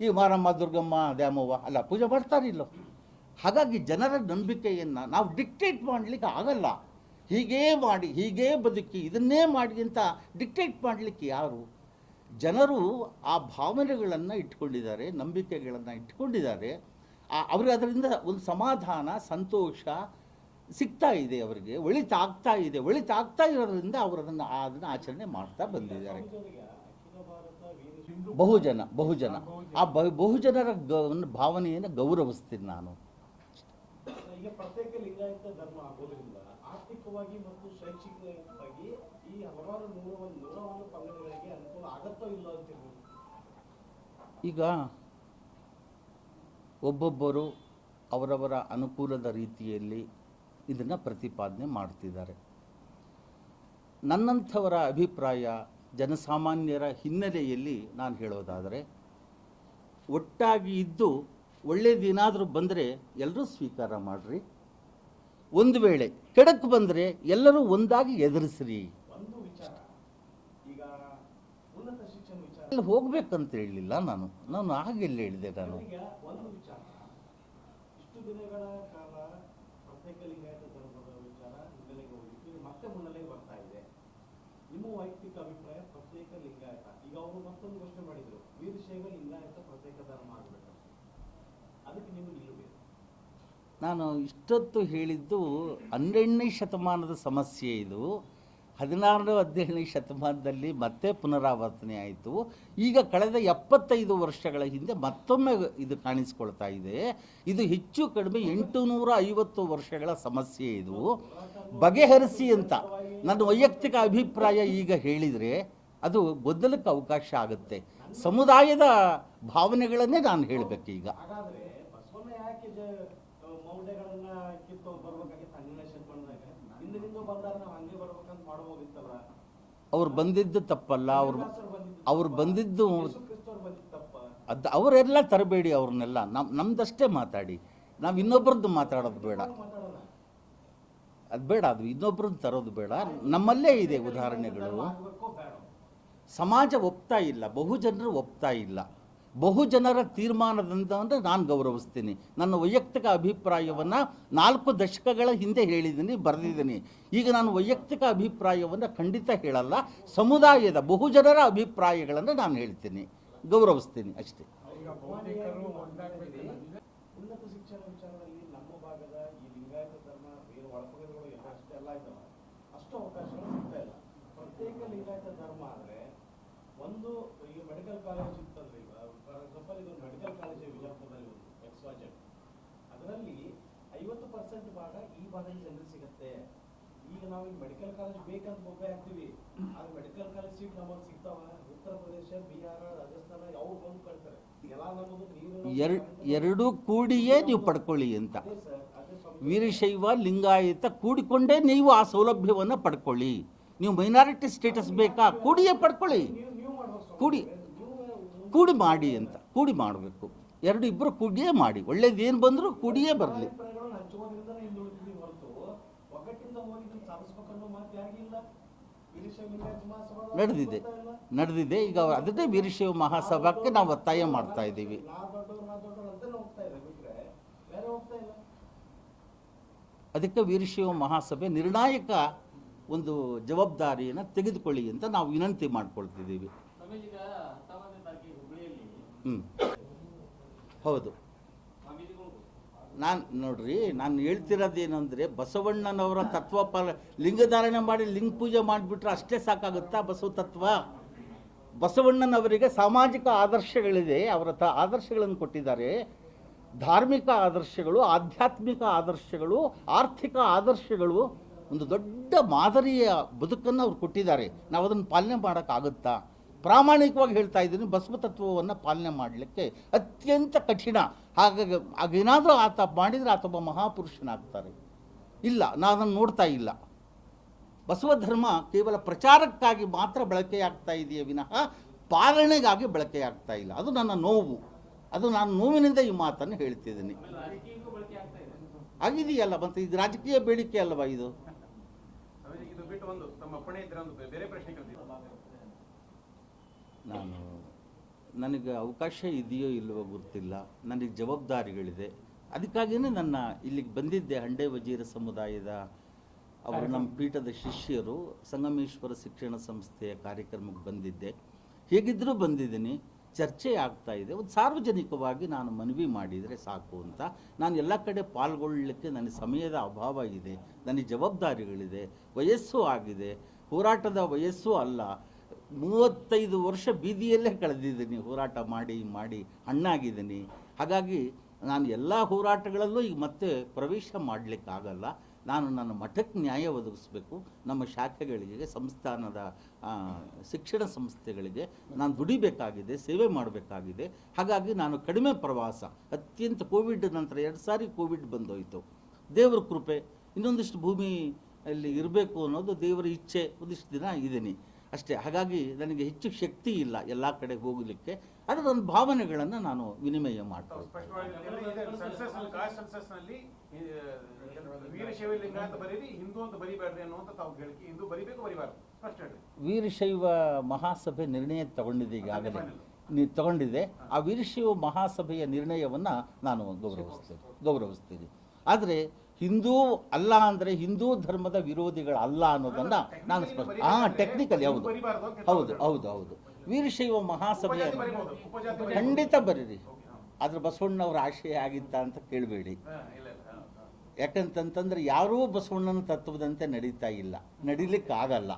ಈ ಮಾರಮ್ಮ, ದುರ್ಗಮ್ಮ, ದ್ಯಾಮವ್ವ, ಅಲ್ಲ, ಪೂಜೆ ಮಾಡ್ತಾರಿಲ್ಲೋ ಹಾಗಾಗಿ ಜನರ ನಂಬಿಕೆಯನ್ನು ನಾವು ಡಿಕ್ಟೇಟ್ ಮಾಡಲಿಕ್ಕೆ ಆಗಲ್ಲ. ಹೀಗೇ ಮಾಡಿ, ಹೀಗೇ ಬದುಕಿ, ಇದನ್ನೇ ಮಾಡಿ ಅಂತ ಡಿಕ್ಟೇಟ್ ಮಾಡಲಿಕ್ಕೆ ಯಾರು? ಜನರು ಆ ಭಾವನೆಗಳನ್ನು ಇಟ್ಕೊಂಡಿದ್ದಾರೆ, ನಂಬಿಕೆಗಳನ್ನು ಇಟ್ಕೊಂಡಿದ್ದಾರೆ. ಅವ್ರಿಗೆ ಅದರಿಂದ ಒಂದು ಸಮಾಧಾನ, ಸಂತೋಷ ಸಿಗ್ತಾ ಇದೆ ಅವರಿಗೆ, ಒಳಿತಾಗ್ತಾ ಇದೆ, ಒಳಿತಾಗ್ತಾ ಇರೋದ್ರಿಂದ ಅವರು ಅದನ್ನು ಅದನ್ನು ಆಚರಣೆ ಮಾಡ್ತಾ ಬಂದಿದ್ದಾರೆ. ಬಹುಜನ ಬಹುಜನ. ಆ ಬಹು ಬಹುಜನರ ಭಾವನೆಯನ್ನು ಗೌರವಿಸ್ತೀನಿ ನಾನು. ಈಗ ಒಬ್ಬೊಬ್ಬರು ಅವರವರ ಅನುಕೂಲದ ರೀತಿಯಲ್ಲಿ ಇದನ್ನು ಪ್ರತಿಪಾದನೆ ಮಾಡ್ತಿದ್ದಾರೆ. ನನ್ನಂಥವರ ಅಭಿಪ್ರಾಯ ಜನಸಾಮಾನ್ಯರ ಹಿನ್ನೆಲೆಯಲ್ಲಿ ನಾನು ಹೇಳೋದಾದರೆ ಒಟ್ಟಾಗಿ ಇದ್ದು ಒಳ್ಳೆಯದೇನಾದರೂ ಬಂದರೆ ಎಲ್ಲರೂ ಸ್ವೀಕಾರ ಮಾಡಿರಿ. ಒಂದು ವೇಳೆ ಕೆಡಕ್ಕೆ ಬಂದರೆ ಎಲ್ಲರೂ ಒಂದಾಗಿ ಎದುರಿಸ್ರಿ. ಹೋಗ್ಬೇಕಂತ ಹೇಳಲಿಲ್ಲ ನಾನು. ನಾನು ಹಾಗೆಲ್ಲ ಹೇಳಿದೆ ನಾನು. ಪ್ರತ್ಯೇಕ ಲಿಂಗಾಯತ ಧರ್ಮದ ವಿಚಾರ ಹಿನ್ನೆಲೆಗೆ ಹೋಗಿತ್ತು ಮತ್ತೆ ಮುನ್ನೆಲೆಗೆ ಬರ್ತಾ ಇದೆ. ನಿಮ್ಮ ವೈಯಕ್ತಿಕ ಅಭಿಪ್ರಾಯ, ಪ್ರತ್ಯೇಕ ಲಿಂಗಾಯತ. ಈಗ ಅವರು ಮತ್ತೊಂದು ಘೋಷಣೆ ಮಾಡಿದ್ರು. ವೀರಶೈವ ಲಿಂಗಾಯತ ಪ್ರತ್ಯೇಕ ಧರ್ಮ ಆಗಬೇಕು ಅದಕ್ಕೆ ನಿಮಗೆ ನಿಲ್ಲಬೇಕು. ನಾನು ಇಷ್ಟೊತ್ತು ಹೇಳಿದ್ದು ಹನ್ನೆರಡನೇ ಶತಮಾನದ ಸಮಸ್ಯೆ ಇದು. ಹದಿನಾರು ಹದಿನೇಳನೇ ಶತಮಾನದಲ್ಲಿ ಮತ್ತೆ ಪುನರಾವರ್ತನೆ ಆಯಿತು. ಈಗ ಕಳೆದ ಎಪ್ಪತ್ತೈದು ವರ್ಷಗಳ ಹಿಂದೆ ಮತ್ತೊಮ್ಮೆ ಇದು ಕಾಣಿಸ್ಕೊಳ್ತಾ ಇದೆ. ಇದು ಹೆಚ್ಚು ಕಡಿಮೆ ಎಂಟು ನೂರ ಐವತ್ತು ವರ್ಷಗಳ ಸಮಸ್ಯೆ ಇದು. ಬಗೆಹರಿಸಿ ಅಂತ ನನ್ನ ವೈಯಕ್ತಿಕ ಅಭಿಪ್ರಾಯ ಈಗ ಹೇಳಿದರೆ ಅದು ಗೊದ್ದಲಕ್ಕೆ ಅವಕಾಶ ಆಗುತ್ತೆ. ಸಮುದಾಯದ ಭಾವನೆಗಳನ್ನೇ ನಾನು ಹೇಳಬೇಕೀಗ ಅವ್ರು ಬಂದಿದ್ದು ತಪ್ಪಲ್ಲ ಅವ್ರು ಅವ್ರು? ಬಂದಿದ್ದು ಅದು ಅವರೆಲ್ಲ ತರಬೇಡಿ ಅವ್ರನ್ನೆಲ್ಲ. ನಮ್ ನಮ್ದಷ್ಟೇ ಮಾತಾಡಿ. ನಾವು ಇನ್ನೊಬ್ರದ್ದು ಮಾತಾಡೋದು ಬೇಡ. ಅದು ಬೇಡ ಅದು ಇನ್ನೊಬ್ರದ್ದು ತರೋದು ಬೇಡ. ನಮ್ಮಲ್ಲೇ ಇದೆ ಉದಾಹರಣೆಗಳು. ಸಮಾಜ ಒಪ್ತಾ ಇಲ್ಲ ಬಹುಜನರು ಒಪ್ತಾ ಇಲ್ಲ. ಬಹುಜನರ ತೀರ್ಮಾನದಿಂದ ಅಂದರೆ ನಾನು ಗೌರವಿಸ್ತೀನಿ. ನನ್ನ ವೈಯಕ್ತಿಕ ಅಭಿಪ್ರಾಯವನ್ನು ನಾಲ್ಕು ದಶಕಗಳ ಹಿಂದೆ ಹೇಳಿದ್ದೀನಿ, ಬರೆದಿದ್ದೀನಿ. ಈಗ ನಾನು ವೈಯಕ್ತಿಕ ಅಭಿಪ್ರಾಯವನ್ನು ಖಂಡಿತ ಹೇಳಲ್ಲ. ಸಮುದಾಯದ ಬಹುಜನರ ಅಭಿಪ್ರಾಯಗಳನ್ನು ನಾನು ಹೇಳ್ತೀನಿ. ಗೌರವಿಸ್ತೀನಿ ಅಷ್ಟೇ. ಈ ಒಂದು ಈಗ ಮೆಡಿಕಲ್ ಕಾಲೇಜ್ ಎಕ್ಸಾಂಪಲ್ ಇದು ಮೆಡಿಕಲ್ ಕಾಲೇಜ್ ವಿಜಯಪುರದಲ್ಲಿ ಒಂದು ಎಕ್ಸ್ ವಾಜೆಡ್ ಅದರಲ್ಲಿ ಐವತ್ತು ಪರ್ಸೆಂಟ್ ಭಾಗ ಈ ಭಾಗದ ಜನರಿಗೆ ಸಿಗುತ್ತೆ. ಈಗ ನಾವು ಈ ಮೆಡಿಕಲ್ ಕಾಲೇಜ್ ಬೇಕಂತ ಬೊಬ್ಬೆ ಹಾಕ್ತೀವಿ ಆದ್ರೆ ಮೆಡಿಕಲ್ ಕಾಲೇಜ್ ಸೀಟ್ ನಮಗೆ ಸಿಗ್ತಾವ. ಉತ್ತರ ಪ್ರದೇಶ ಬಿಹಾರ ರಾಜಸ್ಥಾನ ಯಾವ ಬಂದು ಕಳ್ತಾರೆ ಎಲ್ಲ ನಮ್ಮದು ಎರಡು ಎರಡೂ ಕೂಡಿಯೇ ನೀವು ಪಡ್ಕೊಳ್ಳಿ ಅಂತ. ವೀರಶೈವ ಲಿಂಗಾಯತ ಕೂಡಿಕೊಂಡೇ ನೀವು ಆ ಸೌಲಭ್ಯವನ್ನು ಪಡ್ಕೊಳ್ಳಿ. ನೀವು ಮೈನಾರಿಟಿ ಸ್ಟೇಟಸ್ ಬೇಕಾ? ಕೂಡಿಯೇ ಪಡ್ಕೊಳ್ಳಿ. ಕೂಡಿ ಕೂಡಿ ಮಾಡಿ ಅಂತ. ಕೂಡಿ ಮಾಡಬೇಕು. ಎರಡು ಇಬ್ಬರು ಕೂಡಿಯೇ ಮಾಡಿ. ಒಳ್ಳೇದೇನು ಬಂದರೂ ಕೂಡಿಯೇ ಬರಲಿ. ನಡೆದಿದೆ. ನಡೆದಿದೆ. ಈಗ ಅದನ್ನೇ ವೀರಶೈವ ಮಹಾಸಭಾಕ್ಕೆ ನಾವು ಒತ್ತಾಯ ಮಾಡ್ತಾ ಇದ್ದೀವಿ. ಅದಕ್ಕೆ ವೀರಶೈವ ಮಹಾಸಭೆ ನಿರ್ಣಾಯಕ ಒಂದು ಜವಾಬ್ದಾರಿಯನ್ನು ತೆಗೆದುಕೊಳ್ಳಿ ಅಂತ ನಾವು ವಿನಂತಿ ಮಾಡ್ಕೊಳ್ತಿದ್ದೀವಿ. ಹ್ಞೂ ಹೌದು. ನಾನು ನೋಡ್ರಿ, ನಾನು ಹೇಳ್ತಿರೋದು ಏನಂದರೆ ಬಸವಣ್ಣನವರ ತತ್ವ ಪಾಲ ಲಿಂಗಧಾರಣೆ ಮಾಡಿ ಲಿಂಗ ಪೂಜೆ ಮಾಡಿಬಿಟ್ರೆ ಅಷ್ಟೇ ಸಾಕಾಗುತ್ತಾ ಬಸವ ತತ್ವ? ಬಸವಣ್ಣನವರಿಗೆ ಸಾಮಾಜಿಕ ಆದರ್ಶಗಳಿದೆ, ಅವರ ತ ಆದರ್ಶಗಳನ್ನು ಕೊಟ್ಟಿದ್ದಾರೆ. ಧಾರ್ಮಿಕ ಆದರ್ಶಗಳು, ಆಧ್ಯಾತ್ಮಿಕ ಆದರ್ಶಗಳು, ಆರ್ಥಿಕ ಆದರ್ಶಗಳು, ಒಂದು ದೊಡ್ಡ ಮಾದರಿಯ ಬದುಕನ್ನು ಅವ್ರು ಕೊಟ್ಟಿದ್ದಾರೆ. ನಾವು ಅದನ್ನು ಪಾಲನೆ ಮಾಡೋಕ್ಕಾಗುತ್ತಾ? ಪ್ರಾಮಾಣಿಕವಾಗಿ ಹೇಳ್ತಾ ಇದ್ದೀನಿ ಬಸವ ತತ್ವವನ್ನು ಪಾಲನೆ ಮಾಡಲಿಕ್ಕೆ ಅತ್ಯಂತ ಕಠಿಣ. ಹಾಗಾಗಿ ಏನಾದರೂ ಆತ ಮಾಡಿದರೆ ಆತ ಒಬ್ಬ ಮಹಾಪುರುಷನಾಗ್ತಾರೆ. ಇಲ್ಲ ನಾನು ನೋಡ್ತಾ ಇಲ್ಲ. ಬಸವ ಧರ್ಮ ಕೇವಲ ಪ್ರಚಾರಕ್ಕಾಗಿ ಮಾತ್ರ ಬಳಕೆಯಾಗ್ತಾ ಇದೆಯೇ ವಿನಃ ಪಾಲನೆಗಾಗಿ ಬಳಕೆಯಾಗ್ತಾ ಇಲ್ಲ. ಅದು ನನ್ನ ನೋವು. ಅದು ನಾನು ನೋವಿನಿಂದ ಈ ಮಾತನ್ನು ಹೇಳ್ತಿದ್ದೀನಿ. ಆಗಿದೆಯಲ್ಲ ಮತ್ತು ಇದು ರಾಜಕೀಯ ಬೇಡಿಕೆ ಅಲ್ವಾ ಇದು ಸ್ವಾಮೀಜಿ, ಇದು ಬಿಟ್ಟು ಒಂದು ತಮ್ಮ ಅಪ್ಪಣೆ ಇದ್ರೆ ಒಂದು ಬೇರೆ ಪ್ರಶ್ನೆ ಕೇಳ್ತೀನಿ ನಾನು ನನಗೆ ಅವಕಾಶ ಇದೆಯೋ ಇಲ್ಲವೋ ಗೊತ್ತಿಲ್ಲ. ನನಗೆ ಜವಾಬ್ದಾರಿಗಳಿದೆ. ಅದಕ್ಕಾಗಿಯೇ ನನ್ನ ಇಲ್ಲಿಗೆ ಬಂದಿದ್ದೆ ಹಂಡೆ ವಜೀರ ಸಮುದಾಯದ ಅವರು ನಮ್ಮ ಪೀಠದ ಶಿಷ್ಯರು ಸಂಗಮೇಶ್ವರ ಶಿಕ್ಷಣ ಸಂಸ್ಥೆಯ ಕಾರ್ಯಕ್ರಮಕ್ಕೆ ಬಂದಿದ್ದೆ. ಹೇಗಿದ್ದರೂ ಬಂದಿದ್ದೀನಿ. ಚರ್ಚೆ ಆಗ್ತಾ ಇದೆ. ಒಂದು ಸಾರ್ವಜನಿಕವಾಗಿ ನಾನು ಮನವಿ ಮಾಡಿದರೆ ಸಾಕು ಅಂತ. ನಾನು ಎಲ್ಲ ಕಡೆ ಪಾಲ್ಗೊಳ್ಳಲಿಕ್ಕೆ ನನಗೆ ಸಮಯದ ಅಭಾವ ಇದೆ. ನನಗೆ ಜವಾಬ್ದಾರಿಗಳಿದೆ. ವಯಸ್ಸು ಆಗಿದೆ. ಹೋರಾಟದ ವಯಸ್ಸು ಅಲ್ಲ. ಮೂವತ್ತೈದು ವರ್ಷ ಬೀದಿಯಲ್ಲೇ ಕಳೆದಿದ್ದೀನಿ, ಹೋರಾಟ ಮಾಡಿ ಮಾಡಿ, ಹಣ್ಣಾಗಿದ್ದೀನಿ. ಹಾಗಾಗಿ ನಾನು ಎಲ್ಲ ಹೋರಾಟಗಳಲ್ಲೂ ಈಗ ಮತ್ತೆ ಪ್ರವೇಶ ಮಾಡಲಿಕ್ಕಾಗಲ್ಲ. ನಾನು ನನ್ನ ಮಠಕ್ಕೆ ನ್ಯಾಯ ಒದಗಿಸ್ಬೇಕು. ನಮ್ಮ ಶಾಖೆಗಳಿಗೆ, ಸಂಸ್ಥಾನದ ಶಿಕ್ಷಣ ಸಂಸ್ಥೆಗಳಿಗೆ ನಾನು ದುಡಿಬೇಕಾಗಿದೆ, ಸೇವೆ ಮಾಡಬೇಕಾಗಿದೆ. ಹಾಗಾಗಿ ನಾನು ಕಡಿಮೆ ಪ್ರವಾಸ, ಅತ್ಯಂತ ಕೋವಿಡ್ ನಂತರ ಎರಡು ಸಾರಿ ಕೋವಿಡ್ ಬಂದೋಯಿತು. ದೇವರ ಕೃಪೆ, ಇನ್ನೊಂದಿಷ್ಟು ಭೂಮಿ ಅಲ್ಲಿ ಇರಬೇಕು ಅನ್ನೋದು ದೇವರ ಇಚ್ಛೆ, ಒಂದಿಷ್ಟು ದಿನ ಇದ್ದೀನಿ. ಅಷ್ಟೇ. ಹಾಗಾಗಿ ನನಗೆ ಹೆಚ್ಚು ಶಕ್ತಿ ಇಲ್ಲ ಎಲ್ಲ ಕಡೆ ಹೋಗಲಿಕ್ಕೆ. ಅದರೊಂದು ಭಾವನೆಗಳನ್ನು ನಾನು ವಿನಿಮಯ ಮಾಡ್ತೇನೆ ವೀರಶೈವ ಮಹಾಸಭೆ ನಿರ್ಣಯ ತಗೊಂಡಿದೆ ಈಗಾಗಲೇ. ತಗೊಂಡಿದೆ ಆ ವೀರಶೈವ ಮಹಾಸಭೆಯ ನಿರ್ಣಯವನ್ನು ನಾನು ಗೌರವಿಸ್ತೇನೆ. ಗೌರವಿಸ್ತೀನಿ. ಆದರೆ ಹಿಂದೂ ಅಲ್ಲ ಅಂದರೆ ಹಿಂದೂ ಧರ್ಮದ ವಿರೋಧಿಗಳಲ್ಲ ಅನ್ನೋದನ್ನು ನಾನು ಸ್ಪಷ್ಟ ಹಾಂ ಟೆಕ್ನಿಕಲಿ ಹೌದು. ಹೌದು ಹೌದು ಹೌದು. ವೀರಶೈವ ಮಹಾಸಭೆಯ. ಖಂಡಿತ ಬರೀರಿ. ಆದರೆ ಬಸವಣ್ಣವ್ರ ಆಶಯ ಆಗಿತ್ತ ಅಂತ ಕೇಳಬೇಡಿ. ಯಾಕಂತಂತಂದ್ರೆ ಯಾರೂ ಬಸವಣ್ಣನ ತತ್ವದಂತೆ ನಡೀತಾ ಇಲ್ಲ. ನಡಿಲಿಕ್ಕಾಗಲ್ಲ.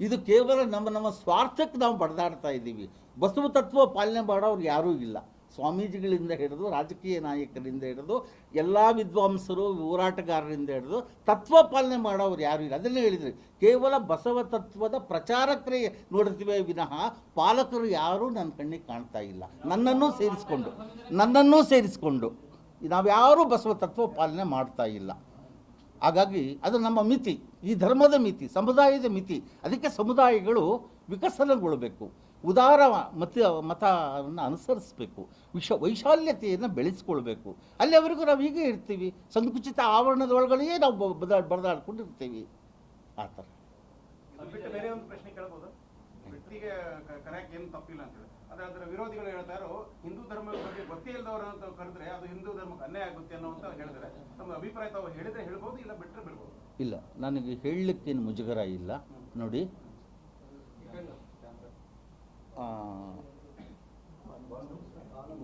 ಇದು ಕೇವಲ ನಮ್ಮ ನಮ್ಮ ಸ್ವಾರ್ಥಕ್ಕೆ ನಾವು ಬಡದಾಡ್ತಾ ಇದ್ದೀವಿ. ಬಸವ ತತ್ವ ಪಾಲನೆ ಮಾಡೋರು ಯಾರೂ ಇಲ್ಲ. ಸ್ವಾಮೀಜಿಗಳಿಂದ ಹಿಡಿದು ರಾಜಕೀಯ ನಾಯಕರಿಂದ ಹಿಡಿದು ಎಲ್ಲ ವಿದ್ವಾಂಸರು, ಹೋರಾಟಗಾರರಿಂದ ಹಿಡಿದು ತತ್ವ ಪಾಲನೆ ಮಾಡೋರು ಯಾರು ಇಲ್ಲ. ಅದನ್ನೇ ಹೇಳಿದ್ರಿ. ಕೇವಲ ಬಸವ ತತ್ವದ ಪ್ರಚಾರಕರೇ ನೋಡ್ತೀವಿ ವಿನಃ ಪಾಲಕರು ಯಾರೂ ನನ್ನ ಕಣ್ಣಿಗೆ ಕಾಣ್ತಾ ಇಲ್ಲ. ನನ್ನನ್ನು ಸೇರಿಸ್ಕೊಂಡು, ನನ್ನನ್ನೂ ಸೇರಿಸ್ಕೊಂಡು ನಾವ್ಯಾರೂ ಬಸವ ತತ್ವ ಪಾಲನೆ ಮಾಡ್ತಾ ಇಲ್ಲ. ಹಾಗಾಗಿ ಅದು ನಮ್ಮ ಮಿತಿ. ಈ ಧರ್ಮದ ಮಿತಿ, ಸಮುದಾಯದ ಮಿತಿ. ಅದಕ್ಕೆ ಸಮುದಾಯಗಳು ವಿಕಸನಗೊಳ್ಳಬೇಕು ಉದಾರ ಮತ ಮತವನ್ನು ಅನುಸರಿಸಬೇಕು. ವಿಶ ವೈಶಾಲ್ಯತೆಯನ್ನು ಬೆಳೆಸ್ಕೊಳ್ಬೇಕು. ಅಲ್ಲಿವರೆಗೂ ನಾವು ಹೀಗೆ ಇರ್ತೀವಿ. ಸಂಕುಚಿತ ಆವರಣದ ಒಳಗಡೆಯೇ ನಾವು ಬದ ಬಡದಾಡ್ಕೊಂಡಿರ್ತೀವಿ ಆ ಥರ. ಇದು ಬಿಟ್ಟು ಬೇರೆ ಒಂದು ಪ್ರಶ್ನೆ ಕೇಳ್ಬೋದು. ವ್ಯಕ್ತಿಗೆ ಕರೆಯಕ್ಕೆ ಏನು ತಪ್ಪಿಲ್ಲ ಅಂತ ಹೇಳಿ. ಅದರ ವಿರೋಧಿಗಳು ಹೇಳ್ತಾರೋ ಹಿಂದೂ ಧರ್ಮದ ಬಗ್ಗೆ ಗೊತ್ತೇ ಇಲ್ಲದವರು ಅಂತ ಕರೆದ್ರೆ ಅದು ಹಿಂದೂ ಧರ್ಮಕ್ಕೆ ಅನ್ಯಾಯ ಆಗುತ್ತೆ ಅನ್ನೋಂತ ಹೇಳಿದ್ರೆ ತಮ್ಮ ಅಭಿಪ್ರಾಯ ತಾವು ಹೇಳಿದ್ರೆ ಹೇಳ್ಬೋದು ಇಲ್ಲ ಬಿಟ್ಟರೆ ಬಿಡ್ಬೋದು? ಇಲ್ಲ. ನನಗೆ ಹೇಳಲಿಕ್ಕೇನು ಮುಜುಗರ ಇಲ್ಲ. ನೋಡಿ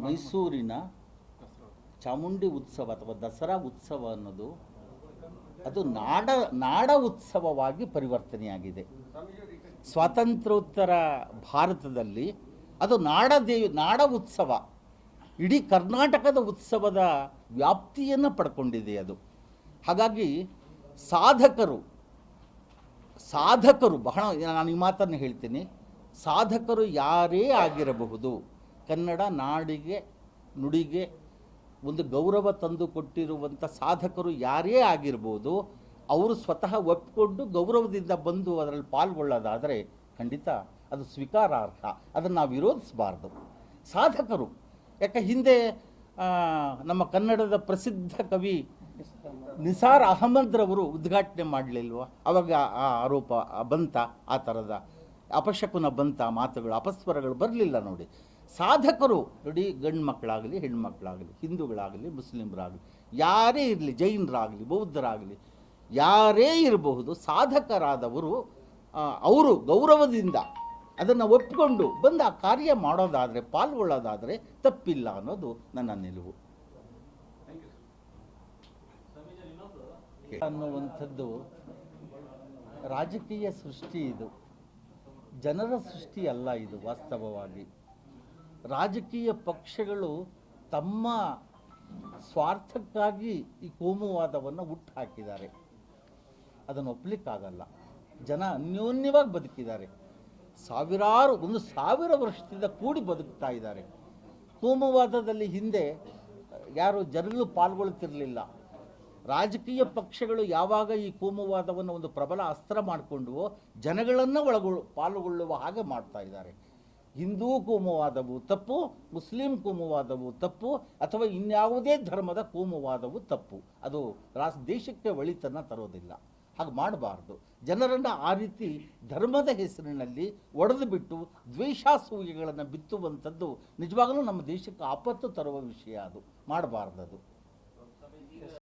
ಮೈಸೂರಿನ ಚಾಮುಂಡಿ ಉತ್ಸವ ಅಥವಾ ದಸರಾ ಉತ್ಸವ ಅನ್ನೋದು ಅದು ನಾಡ ನಾಡ ಉತ್ಸವವಾಗಿ ಪರಿವರ್ತನೆಯಾಗಿದೆ. ಸ್ವಾತಂತ್ರ್ಯೋತ್ತರ ಭಾರತದಲ್ಲಿ ಅದು ನಾಡ ದೇವಿ, ನಾಡ ಉತ್ಸವ. ಇಡೀ ಕರ್ನಾಟಕದ ಉತ್ಸವದ ವ್ಯಾಪ್ತಿಯನ್ನು ಪಡ್ಕೊಂಡಿದೆ ಅದು. ಹಾಗಾಗಿ ಸಾಧಕರು ಸಾಧಕರು ಬಹಳ, ನಾನು ಈ ಮಾತನ್ನು ಹೇಳ್ತೀನಿ. ಸಾಧಕರು ಯಾರೇ ಆಗಿರಬಹುದು ಕನ್ನಡ ನಾಡಿಗೆ, ನುಡಿಗೆ ಒಂದು ಗೌರವ ತಂದು ಕೊಟ್ಟಿರುವಂಥ ಸಾಧಕರು ಯಾರೇ ಆಗಿರ್ಬೋದು, ಅವರು ಸ್ವತಃ ಒಪ್ಪಿಕೊಂಡು ಗೌರವದಿಂದ ಬಂದು ಅದರಲ್ಲಿ ಪಾಲ್ಗೊಳ್ಳೋದಾದರೆ ಖಂಡಿತ ಅದು ಸ್ವೀಕಾರಾರ್ಹ. ಅದನ್ನು ನಾವು ವಿರೋಧಿಸಬಾರ್ದು. ಸಾಧಕರು, ಯಾಕೆ ಹಿಂದೆ ನಮ್ಮ ಕನ್ನಡದ ಪ್ರಸಿದ್ಧ ಕವಿ ನಿಸಾರ್ ಅಹಮದ್ರವರು ಉದ್ಘಾಟನೆ ಮಾಡಲಿಲ್ವ? ಅವಾಗ ಆ ಆರೋಪ ಬಂತ, ಆ ಥರದ ಅಪಶಕುನ ಬಂತ ಮಾತುಗಳು, ಅಪಸ್ವರಗಳು ಬರಲಿಲ್ಲ ನೋಡಿ. ಸಾಧಕರು ನೋಡಿ ಗಂಡು ಮಕ್ಕಳಾಗಲಿ ಹೆಣ್ಮಕ್ಳಾಗಲಿ, ಹಿಂದೂಗಳಾಗಲಿ, ಮುಸ್ಲಿಮರಾಗಲಿ, ಯಾರೇ ಇರಲಿ, ಜೈನರಾಗಲಿ, ಬೌದ್ಧರಾಗಲಿ, ಯಾರೇ ಇರಬಹುದು, ಸಾಧಕರಾದವರು ಅವರು ಗೌರವದಿಂದ ಅದನ್ನು ಒಪ್ಪಿಕೊಂಡು ಬಂದು ಆ ಕಾರ್ಯ ಮಾಡೋದಾದರೆ, ಪಾಲ್ಗೊಳ್ಳೋದಾದರೆ ತಪ್ಪಿಲ್ಲ ಅನ್ನೋದು ನನ್ನ ನಿಲುವು. ಅನ್ನುವಂಥದ್ದು ರಾಜಕೀಯ ಸೃಷ್ಟಿ ಇದು. ಜನರ ಸೃಷ್ಟಿ ಅಲ್ಲ ಇದು ವಾಸ್ತವವಾಗಿ. ರಾಜಕೀಯ ಪಕ್ಷಗಳು ತಮ್ಮ ಸ್ವಾರ್ಥಕ್ಕಾಗಿ ಈ ಕೋಮುವಾದವನ್ನು ಹುಟ್ಟು ಹಾಕಿದ್ದಾರೆ ಅದನ್ನು ಒಪ್ಪಲಿಕ್ಕಾಗಲ್ಲ ಜನ ಅನ್ಯೋನ್ಯವಾಗಿ ಬದುಕಿದ್ದಾರೆ. ಸಾವಿರಾರು, ಒಂದು ಸಾವಿರ ವರ್ಷದಿಂದ ಕೂಡಿ ಬದುಕ್ತಾ ಇದ್ದಾರೆ. ಕೋಮುವಾದದಲ್ಲಿ ಹಿಂದೆ ಯಾರು ಜನರು ಪಾಲ್ಗೊಳ್ತಿರಲಿಲ್ಲ. ರಾಜಕೀಯ ಪಕ್ಷಗಳು ಯಾವಾಗ ಈ ಕೋಮುವಾದವನ್ನು ಒಂದು ಪ್ರಬಲ ಅಸ್ತ್ರ ಮಾಡಿಕೊಂಡು ಜನಗಳನ್ನು ಒಳಗೊಳ್ಳು ಪಾಲ್ಗೊಳ್ಳುವ ಹಾಗೆ ಮಾಡ್ತಾ ಇದ್ದಾರೆ. ಹಿಂದೂ ಕೋಮುವಾದವು ತಪ್ಪು, ಮುಸ್ಲಿಂ ಕೋಮುವಾದವು ತಪ್ಪು, ಅಥವಾ ಇನ್ಯಾವುದೇ ಧರ್ಮದ ಕೋಮುವಾದವು ತಪ್ಪು. ಅದು ರಾಸ್ ದೇಶಕ್ಕೆ ಒಳಿತನ್ನು ತರೋದಿಲ್ಲ. ಹಾಗೆ ಮಾಡಬಾರ್ದು. ಜನರನ್ನು ಆ ರೀತಿ ಧರ್ಮದ ಹೆಸರಿನಲ್ಲಿ ಒಡೆದು ಬಿಟ್ಟು ದ್ವೇಷಾಸೂಯೆಗಳನ್ನು ಬಿತ್ತುವಂಥದ್ದು ನಿಜವಾಗಲೂ ನಮ್ಮ ದೇಶಕ್ಕೆ ಆಪತ್ತು ತರುವ ವಿಷಯ ಅದು. ಮಾಡಬಾರ್ದದು.